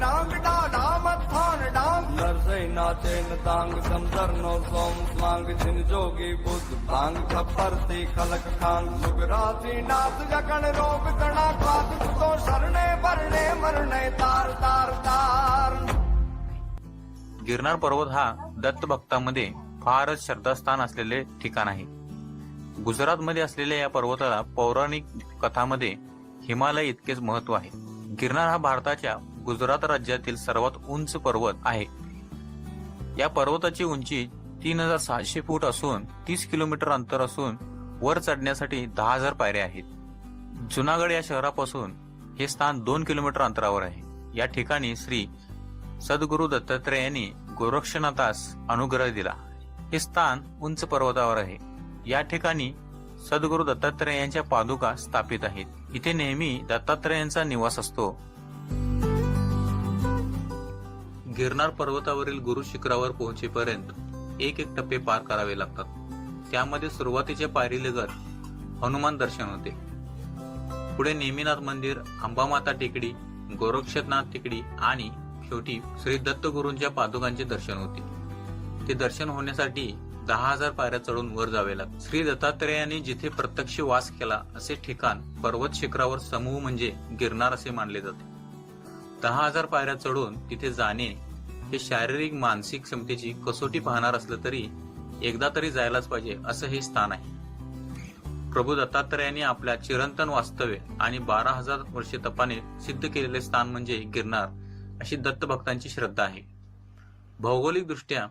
डांग डाढा मथान डांग नरसैनाचेन तांग समधरनो सोम स्वांग जिन जोगी बुद्ध भांग खप्पर ती खलक खांग। सुगरासी नाथ जगण रोग तना कात तो शरणे भरणे मरणे तार तार तार। गिरनार पर्वत हा दत्त भक्तांमध्ये फारच श्रद्धास्थान असलेले ठिकाण आहे. गुजरातमध्ये असलेल्या या पर्वताला पौराणिक कथामध्ये हिमालय इतकेच महत्त्व आहे. गिरनार हा भारताच्या गुजरात राज्यातील सर्वात उंच पर्वत आहे. या पर्वताची उंची तीन हजार सहाशे फूट असून तीस किलोमीटर अंतर असून वर चढण्यासाठी दहा हजार पायऱ्या आहेत. जुनागड या शहरापासून हे स्थान दोन किलोमीटर अंतरावर आहे. या ठिकाणी श्री सद्गुरु दत्तात्रयांनी गोरक्षनाथास अनुग्रह दिला. हे स्थान उंच पर्वतावर आहे. या ठिकाणी सद्गुरु दत्तात्रेयांच्या पादुका स्थापित आहेत. इथे नेहमी दत्तात्रयांचा निवास असतो. गिरनार पर्वतावरील गुरु शिखरावर पोहोचेपर्यंत एक एक टप्पे पार करावे लागतात. त्यामध्ये सुरुवातीचे पायरीलगत हनुमान दर्शन होते. पुढे नेमिनाथ मंदिर अंबामाता टेकडी गोरक्षनाथ टेकडी आणि शेवटी श्री दत्तगुरूंच्या पादुकांचे दर्शन होते. ते दर्शन होण्यासाठी दहा हजार पायऱ्या चढून वर जावे लागते. श्री दत्तात्रेयांनी जिथे प्रत्यक्ष वास केला असे ठिकाण पर्वत शिखरावर समूह म्हणजे गिरनार असे मानले जाते. दहा हजार पायऱ्या चढून तिथे जाणे हे शारीरिक मानसिक क्षमतेची कसोटी पाहणार असलं तरी एकदा तरी जायलाच पाहिजे असं हे स्थान आहे. प्रभू दत्तात्रयांनी आपल्या चिरंतन वास्तव्य आणि बारा हजार वर्षे तपाने सिद्ध केलेले स्थान म्हणजे गिरनार अशी दत्त भक्तांची श्रद्धा आहे. भौगोलिकदृष्ट्या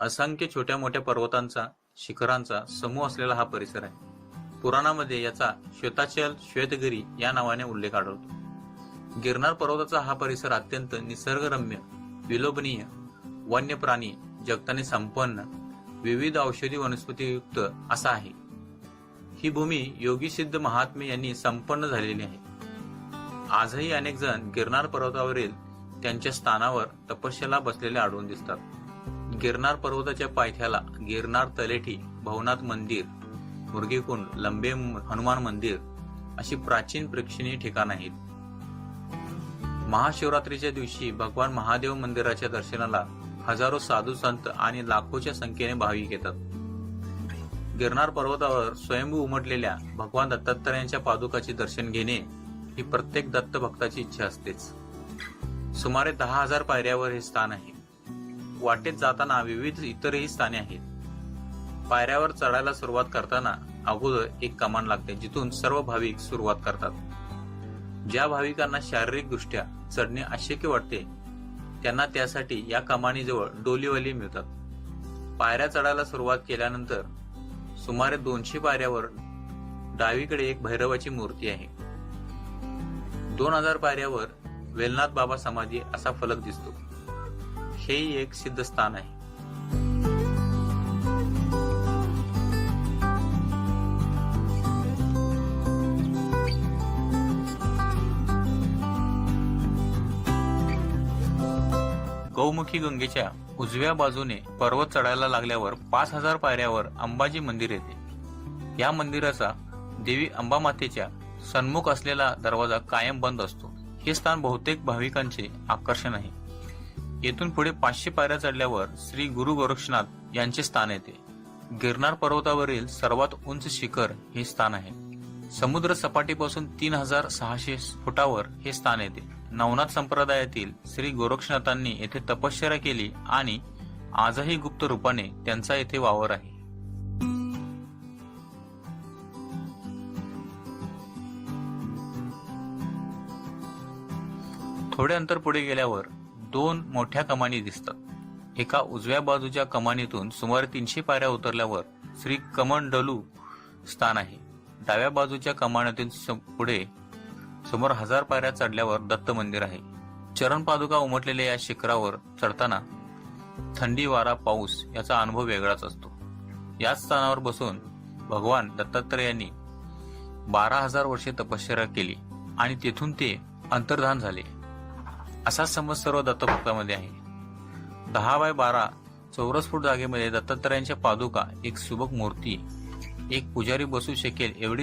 असंख्य छोट्या मोठ्या पर्वतांचा शिखरांचा समूह असलेला हा परिसर आहे. पुराणामध्ये याचा श्वेताचल श्वेतगिरी या नावाने उल्लेख आढळतो. गिरनार पर्वताचा हा परिसर अत्यंत निसर्गरम्य विलोभनीय वन्य प्राणी जगताने संपन्न विविध औषधी वनस्पतीयुक्त असा आहे. ही भूमी योगी सिद्ध महात्मे यांनी संपन्न झालेली आहे. आजही अनेक जण गिरनार पर्वतावरील त्यांच्या स्थानावर तपस्याला बसलेले आढळून दिसतात. गिरनार पर्वताच्या पायथ्याला गिरनार तलेठी भवनाथ मंदिर मुर्गीकुंड लंबे हनुमान मंदिर अशी प्राचीन प्रेक्षणीय ठिकाण आहेत. महाशिवरात्रीच्या दिवशी भगवान महादेव मंदिराच्या दर्शनाला हजारो साधू संत आणि लाखोच्या संख्येने भाविक येतात. गिरनार पर्वतावर स्वयंभू उमटलेल्या भगवान दत्तात्रयांच्या पादुकाचे दर्शन घेणे ही प्रत्येक दत्त भक्ताची इच्छा असतेच. सुमारे दहा हजार पायऱ्यावर हे स्थान आहे. वाटेत जाताना विविध इतरही स्थाने आहेत. पायऱ्यावर चढायला सुरुवात करताना अगोदर एक कमान लागते जिथून सर्व भाविक सुरुवात करतात. ज्या भाविकांना शारीरिक दृष्ट्या चढणे अशक्य वाटते त्यांना त्यासाठी या कमानीजवळ डोलीवाली मिळतात. पायऱ्या चढायला सुरुवात केल्यानंतर सुमारे दोनशे पायऱ्यावर डावीकडे एक भैरवाची मूर्ती आहे. दोन हजार पायऱ्यावर वेलनाथ बाबा समाधी असा फलक दिसतो. हेही एक सिद्ध स्थान आहे. गौमुखी गंगेच्या उजव्या बाजूने पर्वत चढायला लागल्यावर पाच हजार पायऱ्यावर अंबाजी मंदिर येते. या मंदिराचा देवी अंबामातेच्या सन्मुख असलेला दरवाजा कायम बंद असतो. हे स्थान बहुतेक भाविकांचे आकर्षण आहे. येथून पुढे पाचशे पायऱ्या चढल्यावर श्री गुरु गोरक्षनाथ यांचे स्थान येते. गिरनार पर्वतावरील सर्वात उंच शिखर हे स्थान आहे. समुद्र सपाटीपासून तीन हजार सहाशे फुटावर हे स्थान येते. नवनाथ संप्रदायातील श्री गोरक्षनाथांनी येथे तपश्चर्या केली आणि आजही गुप्त रूपाने त्यांचा येथे वावर आहे. थोडे अंतर पुढे गेल्यावर दोन मोठ्या कमानी दिसतात. एका उजव्या बाजूच्या कमानीतून सुमारे तीनशे पायऱ्या उतरल्यावर श्री कमंडलू स्थान आहे. डाव्या बाजूच्या कमानीतून स- पुढे समोर हजार पायऱ्या चढल्यावर दत्त मंदिर आहे. चरण पादुका उमटलेल्या या शिखरावर चढताना थंडी वारा पाऊस याचा अनुभव वेगळाच असतो. याच स्थानावर बसून भगवान दत्तात्रयांनी बारा हजार वर्षे तपश्चर्या केली आणि तेथून ते अंतर्धान झाले. असाच समज सर्व दत्तभक्तामध्ये आहे. दहा बाय बारा चौरस फूट जागेमध्ये दत्तात्रयांच्या पादुका एक सुबक मूर्ती एक पुजारी बसू शकेल एवढी